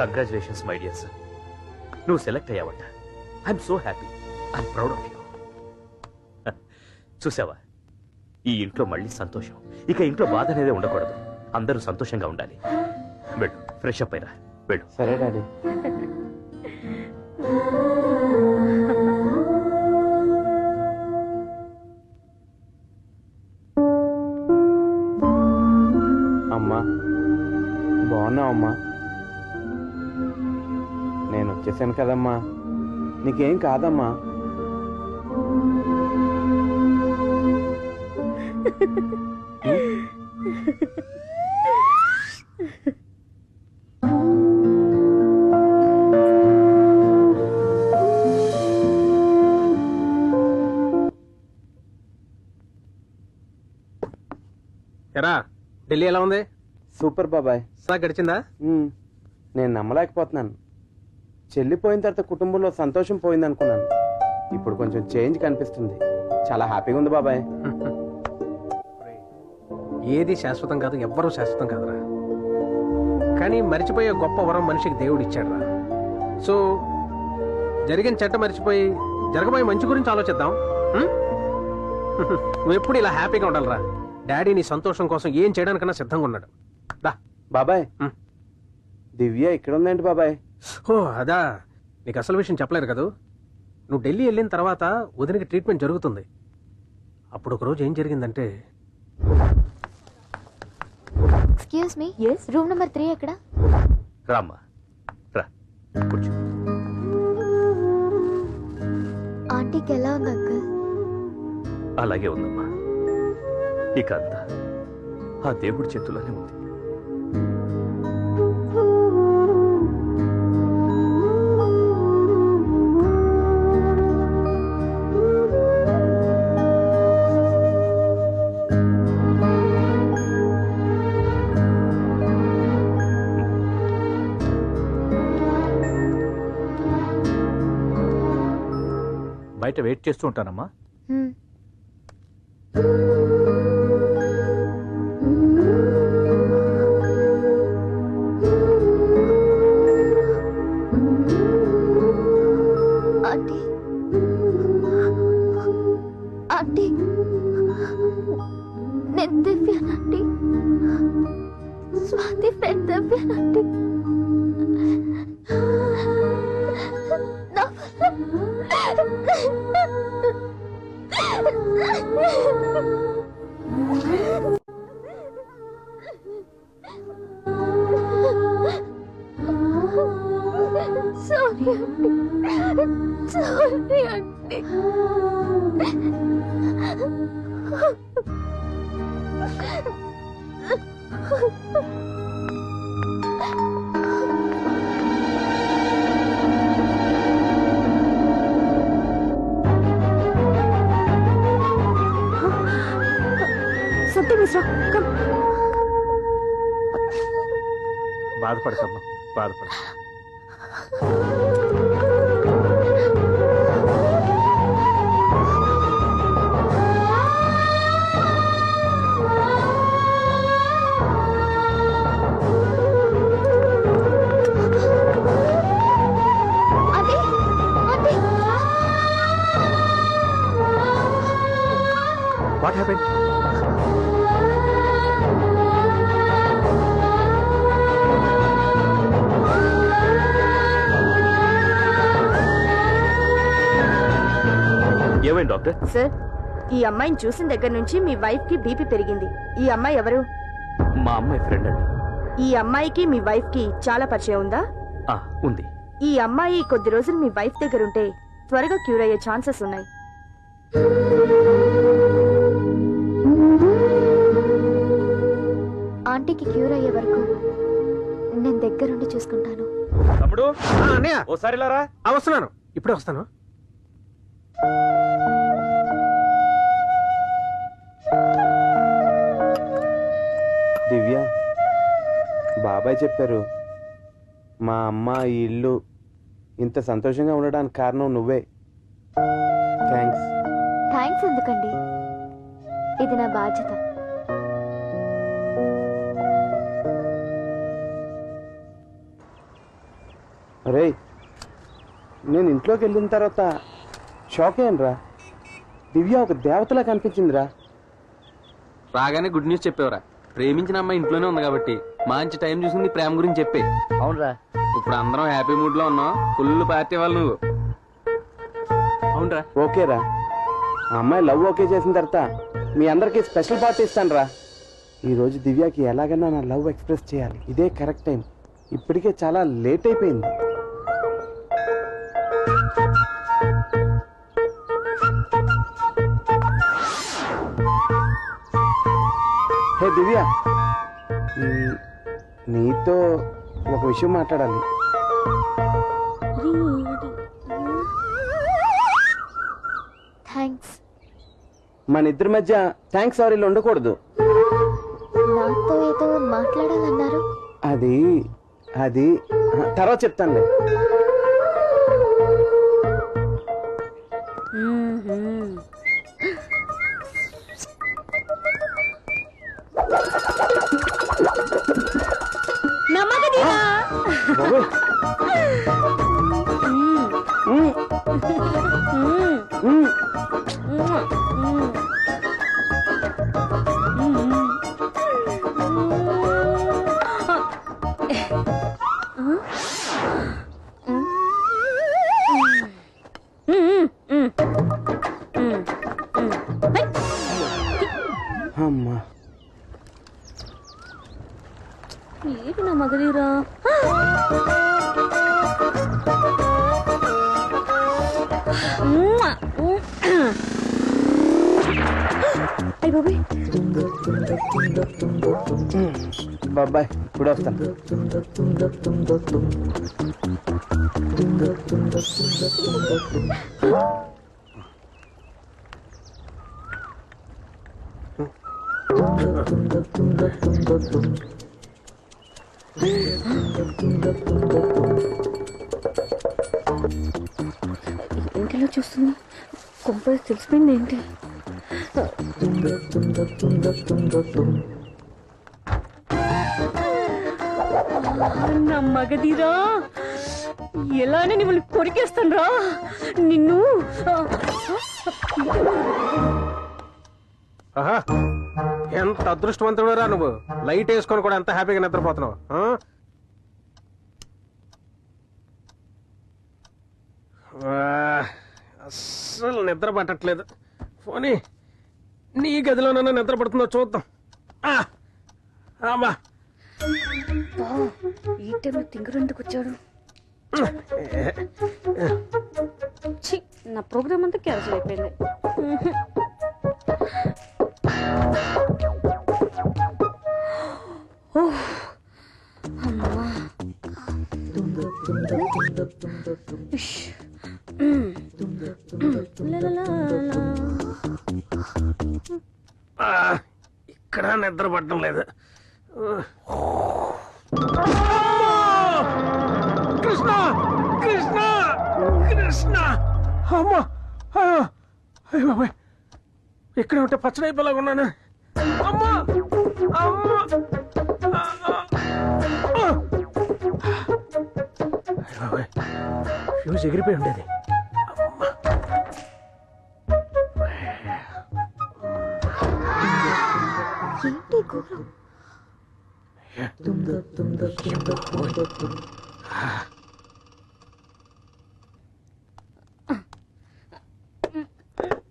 Congratulations my dear sir నువ్వు select అయ్యావట. I'm so happy I'm proud of you చూసావా? ఈ ఇంట్లో మళ్ళీ సంతోషం. ఇక ఇంట్లో బాధ అనేది ఉండకూడదు. అందరూ సంతోషంగా ఉండాలి. వెళ్ళు ఫ్రెష్ అప్ అయినా వెళ్ళు. సరే డాడీ. వచ్చేసాను కదమ్మా. నీకేం కాదమ్మా. ఎరా ఢిల్లీ ఎలా ఉంది? సూపర్ బాబాయ్. సా గడిచిందా? నేను నమ్మలేకపోతున్నాను. చెల్లిపోయిన తర్వాత కుటుంబంలో సంతోషం పోయింది అనుకున్నాను ఇప్పుడు కొంచెం చేంజ్ కనిపిస్తుంది. చాలా హ్యాపీగా ఉంది బాబాయ్. ఏది శాశ్వతం కాదు ఎవ్వరూ శాశ్వతం కాదురా. కానీ మర్చిపోయే గొప్ప వరం మనిషికి దేవుడు ఇచ్చాడురా. సో జరిగిన చెడ్డ మర్చిపోయి జరగబోయే మంచి గురించి ఆలోచిద్దాం. ఉం? నువ్వు ఎప్పుడు ఇలా హ్యాపీగా ఉండాలిరా. డాడీ నీ సంతోషం కోసం ఏం చేయడానికన్నా సిద్ధంగా ఉన్నాడు. దా. బాబాయ్. దివ్య ఇక్కడ ఉందేంటి బాబాయ్. ఓ అదా. నీకు అసలు విషయం చెప్పలేదు కదా? నువ్వు ఢిల్లీ వెళ్ళిన తర్వాత వదినకి ట్రీట్మెంట్ జరుగుతుంది. అప్పుడు ఒక రోజు ఏం జరిగిందంటే excuse me room number three ఎక్కడ? రామ్మా. రా కూర్చో. ఆంటీకి ఎలా ఉంది అంకుల్? అలాగే ఉందమ్మా. ఇక అంతా ఆ దేవుడి చేతుల్లోనే ఉంది. బయట వెయిట్ చేస్తూ ఉంటానమ్మా. ఆంటీ. ఆంటీ. నేను దివ్యానండి Swathi friend దివ్యానండి sorry aunty sorry aunty Something is wrong. Come. బాధపడకమ్మా బాధపడ ఏమైంది డాక్టర్? సార్ ఈ అమ్మాయిని చూసిన దగ్గర నుంచి మీ వైఫ్కి బీపీ పెరిగింది. ఈ అమ్మాయి ఎవరు? మా అమ్మాయి ఫ్రెండ్ అండి. ఈ అమ్మాయికి మీ వైఫ్కి చాలా పరిచయం ఉందా? ఆ, ఉంది. ఈ అమ్మాయి కొద్ది రోజులు మీ వైఫ్ దగ్గర ఉంటే త్వరగా క్యూర్ అయ్యే ఛాన్సెస్ ఉన్నాయి. ఆంటీకి క్యూర్ అయ్యే వరకు నేను దగ్గరుండి చూసుకుంటాను. తమ్ముడు? ఆ, వస్తున్నాను. ఇప్పుడే వస్తాను. బాబాయ్ చెప్పారు మా అమ్మ ఈ ఇల్లు ఇంత సంతోషంగా ఉండడానికి కారణం నువ్వే. థ్యాంక్స్. థ్యాంక్స్ ఎందుకండి? ఇది నా బాధ్యత. రేయ్ నేను ఇంట్లోకి వెళ్ళిన తర్వాత షాక్ అయ్యానురా. దివ్య ఒక దేవతలా కనిపించిందిరా. రాగానే గుడ్ న్యూస్ చెప్పేవరా. ప్రేమించిన అమ్మాయి ఇంట్లోనే ఉంది కాబట్టి. మంచి టైం చూసి నీ ప్రేమ గురించి చెప్పే. అవునరా. ఇప్పుడు అందరం హ్యాపీ మూడ్లో ఉన్నాం. ఫుల్ పార్టీ వాళ్ళు. నువ్వు అవునరా. ఓకేరా. ఆ అమ్మాయి లవ్ ఓకే చేసిన తర్వాత మీ అందరికీ స్పెషల్ పార్టీ ఇస్తాను రా ఈరోజు దివ్యకి ఎలాగైనా నా లవ్ ఎక్స్ప్రెస్ చేయాలి. ఇదే కరెక్ట్ టైం. ఇప్పటికే చాలా లేట్ అయిపోయింది. హే దివ్య. నీతో ఒక విషయం మాట్లాడాలి. థ్యాంక్స్ మన ఇద్దరి మధ్య థ్యాంక్స్ సారీలు ఉండకూడదు. నాతో ఏదో మాట్లాడాలన్నారు. అది అది తర్వాత చెప్తానులే. ఏంటి బాబాయ్! బాబాయ్ ఇప్పుడు వస్తాను ఏంటిలో చూస్తుంది కొంపది తెలిసిపోయింది ఏంటి? నా మగధీరా ఎలానే మిమ్మల్ని కొరికేస్తాను రా నిన్ను ఆహా ఎంత అదృష్టవంతుడురా నువ్వు? లైట్ వేసుకొని కూడా ఎంత హ్యాపీగా నిద్రపోతున్నావు అసలు అస్సలు నిద్ర పట్టట్లేదు. పోనీ నీ గదిలోనన్నా నిద్ర పడుతుందో చూద్దాం. ఆ, అమ్మా ఈ టైంలో తింగరెందుకు వచ్చాడు. ఛీ, నా ప్రోగ్రామ్ అంతా క్యాన్సిల్ అయిపోయింది. ఇక్కడ నిద్ర పట్టడం లేదు. కృష్ణ! కృష్ణ! కృష్ణ! అమ్మా! బాబాయ్! ఇక్కడ ఉంటే పచ్చడి అయిపోలాగా ఉన్నాను. అమ్మా! అమ్మా! బాబాయ్ ఫ్యూజ్ ఎగిరిపోయి ఉండేది. ఏంటి ఘోరం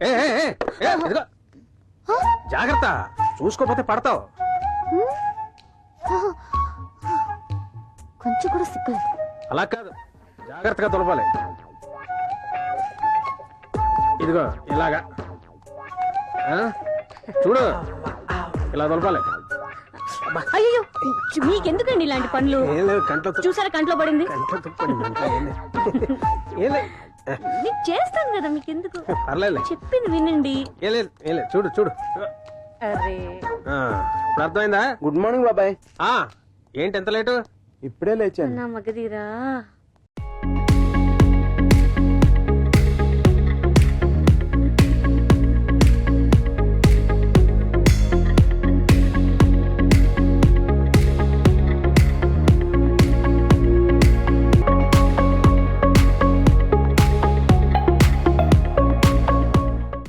ఏ, ఏ, ఏ, ఏ, ఇదిగో. జాగ్రత్త చూసుకోపోతే పడతావు. కొంచెం కూడా సిగ్గులేదు అలా కాదు. జాగ్రత్తగా తొలపాలి. ఇదిగో ఇలాగా. ఆ? చూడు. ఇలా తొలపాలి. అయ్యో మీకెందుకండి ఇలాంటి పనులు? ఏం లేదు కంట్లో తుప్పు- చూసారా కంట్లో పడింది? కంట్లో తుప్పండి ఇంకా ఏం లేదు. ఏం లేదు మీకు చేస్తాను కదా మీకెందుకు? పర్లేదు చెప్పింది వినండి. ఏం లేదు ఏం లేదు చూడు చూడు. అరే. ఆ, ఇప్పుడు అర్థమైందా? గుడ్ మార్నింగ్ బాబాయ్. ఆ, ఏంటి ఎంత లేటు? ఇప్పుడే లేచాను. నా